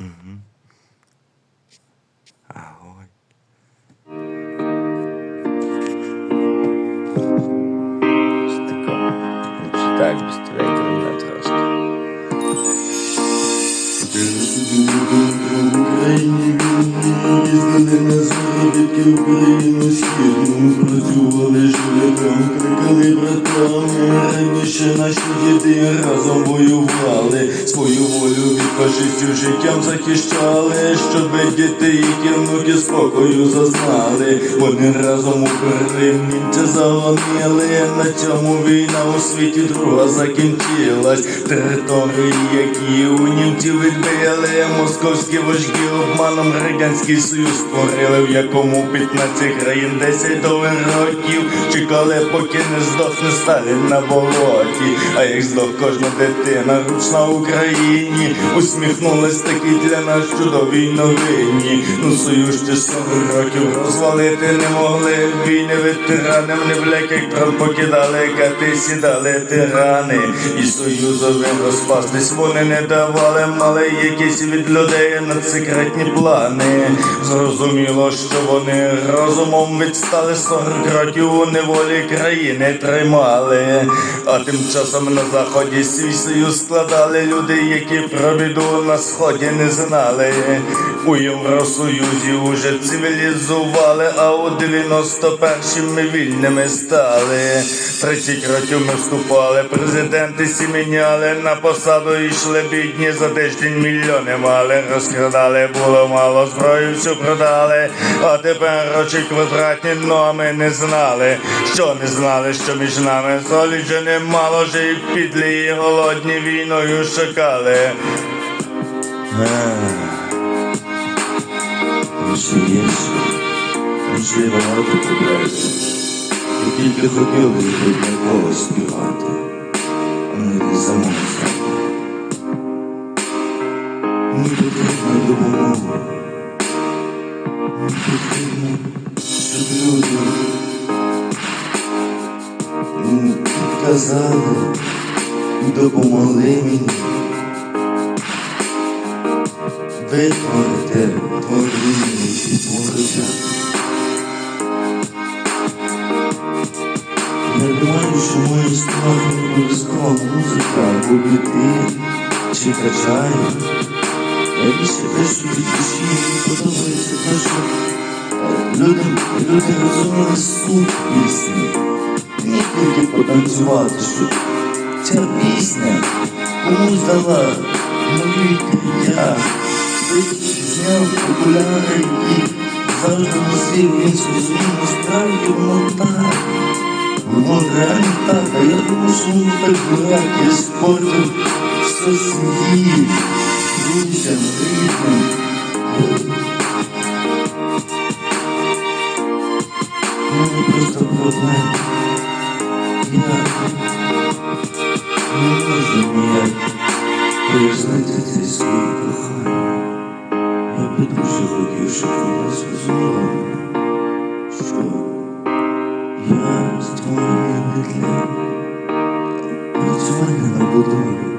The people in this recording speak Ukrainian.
Угу. Ahoj. Что такое? Читать без тебя. Україні вільні їздили на заробітки Україну східну працювали крикали братами. Раніше наші діти разом воювали, свою волю від фашистів життям захищали, щоб діти їх внуки спокою зазнали. Вони разом у Крим німця заломили. На цьому війна у світі друга закінчилась. Території, які у німців відбили, московські вожді обманом радянський союз створили, в якому 15 країн 10 довгих років чекали, поки не здохне Сталін на болоті. А як здох кожна дитина, руч на Україні, усміхнулись такі для нас чудовій новині. Ну союз ще 40 років розвалити не могли. Війни ветерани, вони в ляких трон покидали, кати сідали тирани. І союзовим розпастись вони не давали, мали якісь від людей надсекретні плани. Зрозуміло, що вони розумом відстали 40 років у неволі країни тримали. А тим часом на заході свій союз складали люди, які про біду на сході не знали. У Євросоюзі уже цивілізували, а у 91-м ми вільними стали. 30 років ми вступали, президенти сі міняли, на посаду йшли бідні, за тиждень мільйони мали, розкрадали, було мало, зброю всю продали, а тепер очі квадратні, а ми не знали, що не знали, що між нами солі вже немало, вже і підлі, і голодні війною шукали. І тільки хотіли від нікого співати, а не від допомогли мені. Витворите творіння не обов'язково музика або біти чи качає. Я те, що від душі мені подобається люди, люди розуміли суть пісні. Не тільки потанцювати, що ця пісня комусь дала відкриття. Хтось зняв окуляри, які завжди носив, він зрозумів, насправді воно так. Воно реально так, а я думаю, що воно так дурак, я спортив все сім'ї, друзям, рідним. У мене просто проблема. Я не можу ніяк пояснити це своє кохання. Я би дуже хотів, щоб вона зрозуміла мене, що я створений не для працювання на будові.